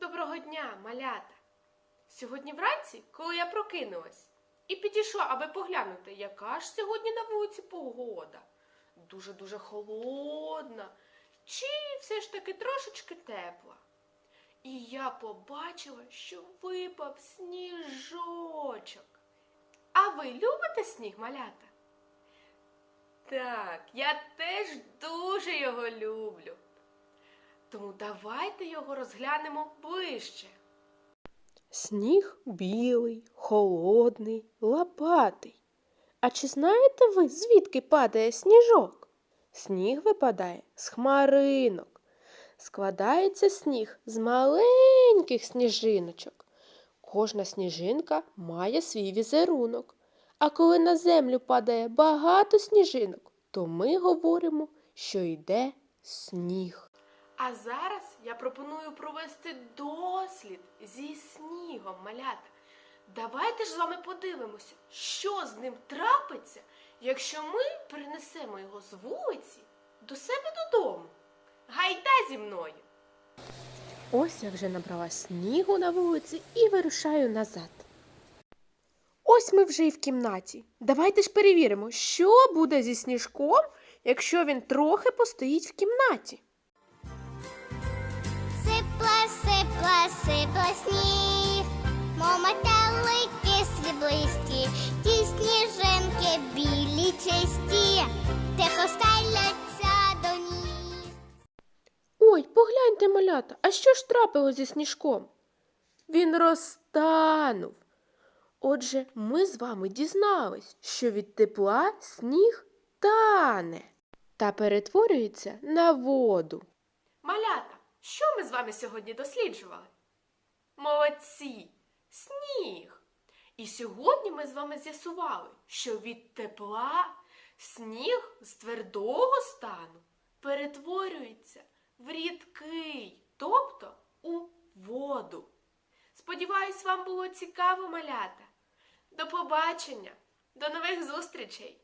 Доброго дня, малята! Сьогодні вранці, коли я прокинулась, і підійшла, аби поглянути, яка ж сьогодні на вулиці погода. Дуже-дуже холодна, чи все ж таки трошечки тепла. І я побачила, що випав сніжочок. А ви любите сніг, малята? Так, я теж дуже його люблю. Тому давайте його розглянемо ближче. Сніг білий, холодний, лопатий. А чи знаєте ви, звідки падає сніжок? Сніг випадає з хмаринок. Складається сніг з маленьких сніжиночок. Кожна сніжинка має свій візерунок. А коли на землю падає багато сніжинок, то ми говоримо, що йде сніг. А зараз я пропоную провести дослід зі снігом, малята. Давайте ж з вами подивимося, що з ним трапиться, якщо ми принесемо його з вулиці до себе додому. Гайда зі мною! Ось я вже набрала снігу на вулиці і вирушаю назад. Ось ми вже і в кімнаті. Давайте ж перевіримо, що буде зі сніжком, якщо він трохи постоїть в кімнаті. Сипла, сипла сніг, мов метелики сріблисті, ті сніжинки білі чисті, тихо стеляться до ніг. Ой, погляньте, малята, а що ж трапило зі сніжком? Він розтанув. Отже, ми з вами дізнались, що від тепла сніг тане та перетворюється на воду. Малята, що ми з вами сьогодні досліджували? Молодці! Сніг! І сьогодні ми з вами з'ясували, що від тепла сніг з твердого стану перетворюється в рідкий, тобто у воду. Сподіваюсь, вам було цікаво, малята. До побачення, до нових зустрічей!